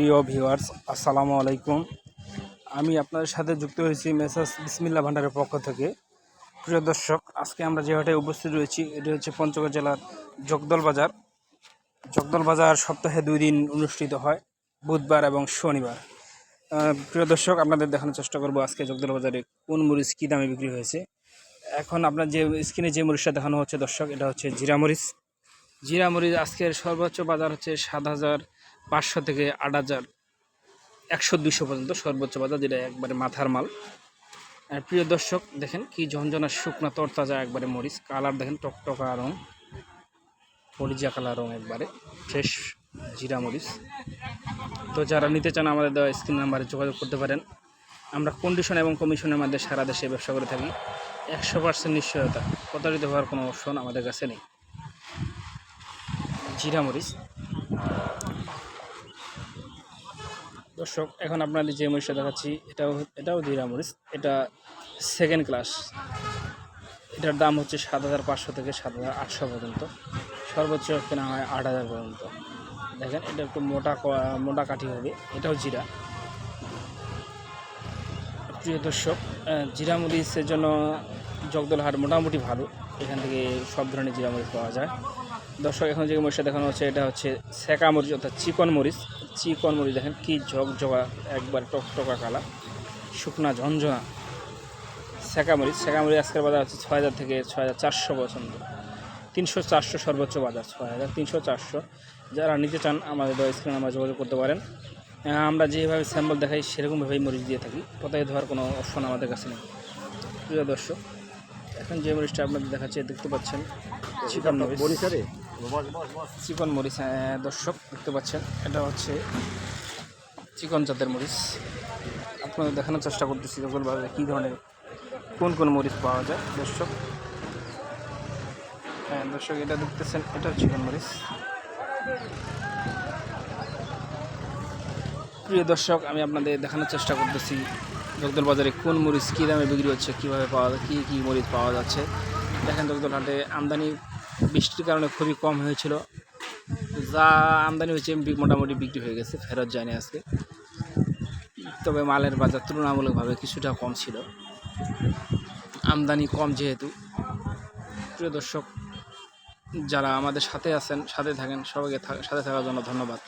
প্রিয় ভিউয়ার্স, আসসালামু আলাইকুম। আমি আপনাদের সাথে যুক্ত হয়েছি মেসাস বিসমিল্লা ভান্ডারের পক্ষ থেকে। প্রিয় দর্শক, আজকে আমরা যে হাটে উপস্থিত রয়েছি, এটি হচ্ছে পঞ্চগড় জেলার জগদল বাজার। জগদল বাজার সপ্তাহে দুই দিন অনুষ্ঠিত হয়, বুধবার এবং শনিবার। প্রিয় দর্শক, আপনাদের দেখানোর চেষ্টা করব আজকে জগদল বাজারে কোন মরিচ কী দামে বিক্রি হয়েছে। এখন আপনার যে স্ক্রিনে যে মরিচটা দেখানো হচ্ছে দর্শক, এটা হচ্ছে জিরা মরিচ। জিরা মরিচ আজকের সর্বোচ্চ বাজার হচ্ছে সাত হাজার পাঁচশো থেকে আট হাজার একশো দুশো পর্যন্ত সর্বোচ্চ বাজার, যেটা একবারে মাথার মাল। আর প্রিয় দর্শক, দেখেন কি ঝনঝনা শুকনা তরতাজা, একবারে মরিচ কালার, দেখেন টকটকা রং হলিজা কালার রং একবারে, ফ্রেশ জিরা মরিচ। তো যারা নিতে চান আমাদের দেওয়া স্ক্রিন নাম্বারে যোগাযোগ করতে পারেন। আমরা কন্ডিশন এবং কমিশনের মধ্যে সারা দেশে ব্যবসা করে থাকি। একশো পার্সেন্ট নিশ্চয়তা, প্রতারিত হওয়ার কোনো অপশন আমাদের কাছে নেই। জিরা মরিচ। দর্শক, এখন আপনাদের যে মরিচটা দেখাচ্ছি। এটাও এটাও জিরা মরিচ এটা সেকেন্ড ক্লাস এটার দাম হচ্ছে সাত হাজার পাঁচশো থেকে সাত হাজার আটশো পর্যন্ত। সর্বোচ্চ কেনা হয় আট হাজার পর্যন্ত। দেখেন, এটা একটু মোটা মোটা কাঠি হবে, এটাও জিরা। প্রিয় দর্শক জিরা মরিচের জন্য জগদলহাট মোটামুটি ভালো। এখান থেকে সব ধরনের জিরা মরিচ পাওয়া যায়। দর্শক এখন যে মরিচটা দেখানো হচ্ছে এটা হচ্ছে সেকা মরিচ অর্থাৎ চিকন মরিচ। চিকন মরিচ দেখেন কি ঝকঝকা একবার টকটকা কালা শুকনা ঝনঝনা। সেকা মরিচ সেকা মরিচ আজকের বাজার হচ্ছে ছয় হাজার থেকে ছয় হাজার চারশো পর্যন্ত। তিনশো চারশো সর্বোচ্চ বাজার ছয় হাজার তিনশো চারশো। যারা নিতে চান আমাদের স্ক্রিনে আমরা যোগাযোগ করতে পারেন। আমরা যেভাবে স্যাম্পল দেখাই সেরকমভাবেই মরিচ দিয়ে থাকি। প্রতারিত ধোয়ার কোনো অপশন আমাদের কাছে নেই। প্রিয় দর্শক এখন যে মরিচটা আপনাদের দেখাচ্ছে দেখতে পাচ্ছেন চিকন মরিচ। চিকন মরিচ দর্শক, দেখতে পাচ্ছেন, এটা হচ্ছে চিকন জাতের মরিচ। আপনাদের দেখানোর চেষ্টা করতেছি যখন বাজারে কী ধরনের, কোন কোন মরিচ পাওয়া যায়, দর্শক। হ্যাঁ দর্শক, এটা দেখতেছেন এটা চিকন মরিচ। প্রিয় দর্শক, আমি আপনাদের দেখানোর চেষ্টা করতেছি, জগদল বাজারে কোন মরিচ কী দামে বিক্রি হচ্ছে, কীভাবে পাওয়া যায়, কী কী মরিচ পাওয়া যাচ্ছে। দেখেন জগদল হাটে আমদানি বৃষ্টির কারণে খুবই কম হয়েছিল। যা আমদানি হয়েছে মোটামুটি বিক্রি হয়ে গেছে, ফেরত যায়নি আজকে। তবে মালের বাজার তুলনামূলকভাবে কিছুটা কম ছিল। আমদানি কম যেহেতু। প্রিয় দর্শক, যারা আমাদের সাথে আছেন, সাথে থাকেন, সবাইকে সাথে থাকার জন্য ধন্যবাদ।